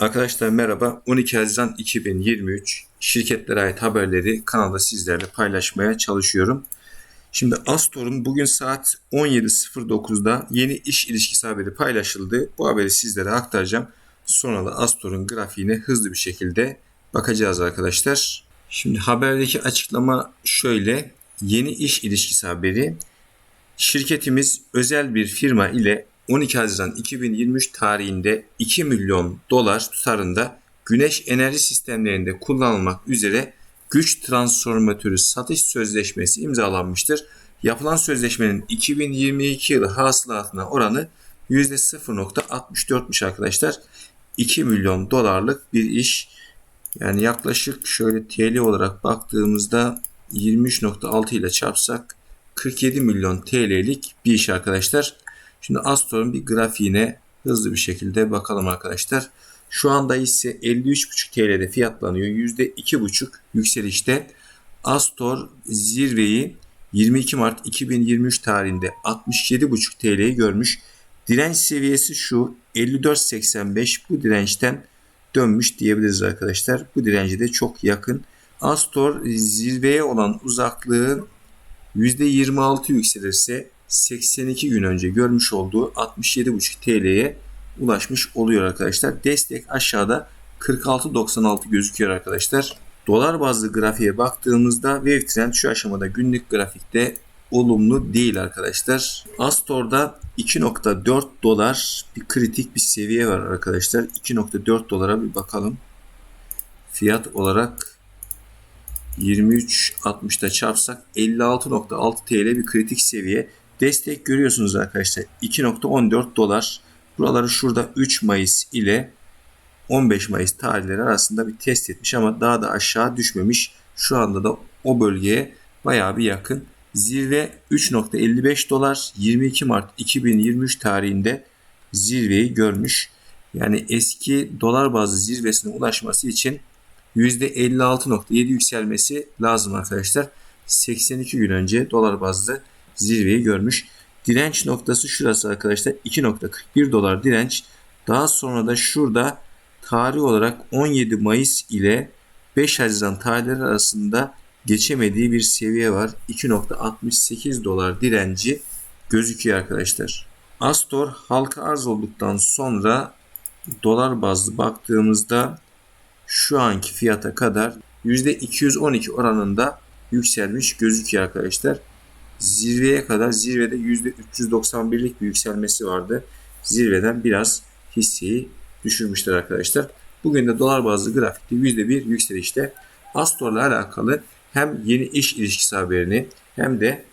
Arkadaşlar merhaba. 12 Haziran 2023 şirketlere ait haberleri kanalda sizlerle paylaşmaya çalışıyorum. Şimdi Astor'un bugün saat 17.09'da yeni iş ilişkisi haberi paylaşıldı. Bu haberi sizlere aktaracağım. Sonra da Astor'un grafiğine hızlı bir şekilde bakacağız arkadaşlar. Şimdi haberdeki açıklama şöyle. Yeni iş ilişkisi haberi. Şirketimiz özel bir firma ile 12 Haziran 2023 tarihinde 2 milyon dolar tutarında güneş enerji sistemlerinde kullanılmak üzere güç transformatörü satış sözleşmesi imzalanmıştır. Yapılan sözleşmenin 2022 yılı hasılatına oranı %0.64'müş arkadaşlar. 2 milyon dolarlık bir iş. Yani yaklaşık şöyle TL olarak baktığımızda 23.6 ile çarpsak 47 milyon TL'lik bir iş arkadaşlar. Şimdi Astor'un bir grafiğine hızlı bir şekilde bakalım arkadaşlar. Şu anda ise 53,5 TL'de fiyatlanıyor. %2,5 yükselişte. Astor zirveyi 22 Mart 2023 tarihinde 67,5 TL'yi görmüş. Direnç seviyesi şu 54.85 bu dirençten dönmüş diyebiliriz arkadaşlar. Bu direnci de çok yakın. Astor zirveye olan uzaklığı %26 yükselirse 82 gün önce görmüş olduğu 67,5 TL'ye ulaşmış oluyor arkadaşlar. Destek aşağıda 46.96 gözüküyor arkadaşlar. Dolar bazlı grafiğe baktığımızda Wave Trend şu aşamada günlük grafikte olumlu değil arkadaşlar. Astor'da 2.4 dolar bir kritik bir seviye var arkadaşlar. 2.4 dolara bir bakalım. Fiyat olarak 23.60'da çarpsak 56.6 TL bir kritik seviye. Destek görüyorsunuz arkadaşlar. 2.14 dolar. Buraları şurada 3 Mayıs ile 15 Mayıs tarihleri arasında bir test etmiş ama daha da aşağı düşmemiş. Şu anda da o bölgeye bayağı bir yakın. Zirve 3.55 dolar 22 Mart 2023 tarihinde zirveyi görmüş. Yani eski dolar bazlı zirvesine ulaşması için %56.7 yükselmesi lazım arkadaşlar. 82 gün önce dolar bazlı zirveyi görmüş. Direnç noktası şurası arkadaşlar 2.41 dolar direnç. Daha sonra da şurada tarih olarak 17 Mayıs ile 5 Haziran tarihleri arasında geçemediği bir seviye var. 2.68 dolar direnci gözüküyor arkadaşlar. Astor halka arz olduktan sonra dolar bazlı baktığımızda şu anki fiyata kadar %212 oranında yükselmiş gözüküyor arkadaşlar zirveye kadar zirvede %391'lik bir yükselmesi vardı. Zirveden biraz hisseyi düşürmüşler arkadaşlar. Bugün de dolar bazlı grafikte %1 yükselişte. Astor'la alakalı hem yeni iş ilişkisi haberini hem de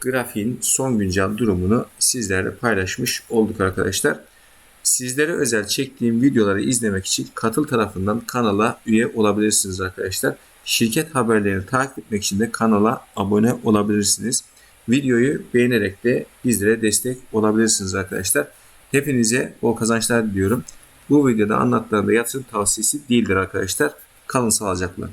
grafiğin son güncel durumunu sizlerle paylaşmış olduk arkadaşlar. Sizlere özel çektiğim videoları izlemek için katıl tarafından kanala üye olabilirsiniz arkadaşlar. Şirket haberlerini takip etmek için de kanala abone olabilirsiniz. Videoyu beğenerek de bizlere destek olabilirsiniz arkadaşlar. Hepinize bol kazançlar diliyorum. Bu videoda anlattığımda yatırım tavsiyesi değildir arkadaşlar. Kalın sağlıcakla.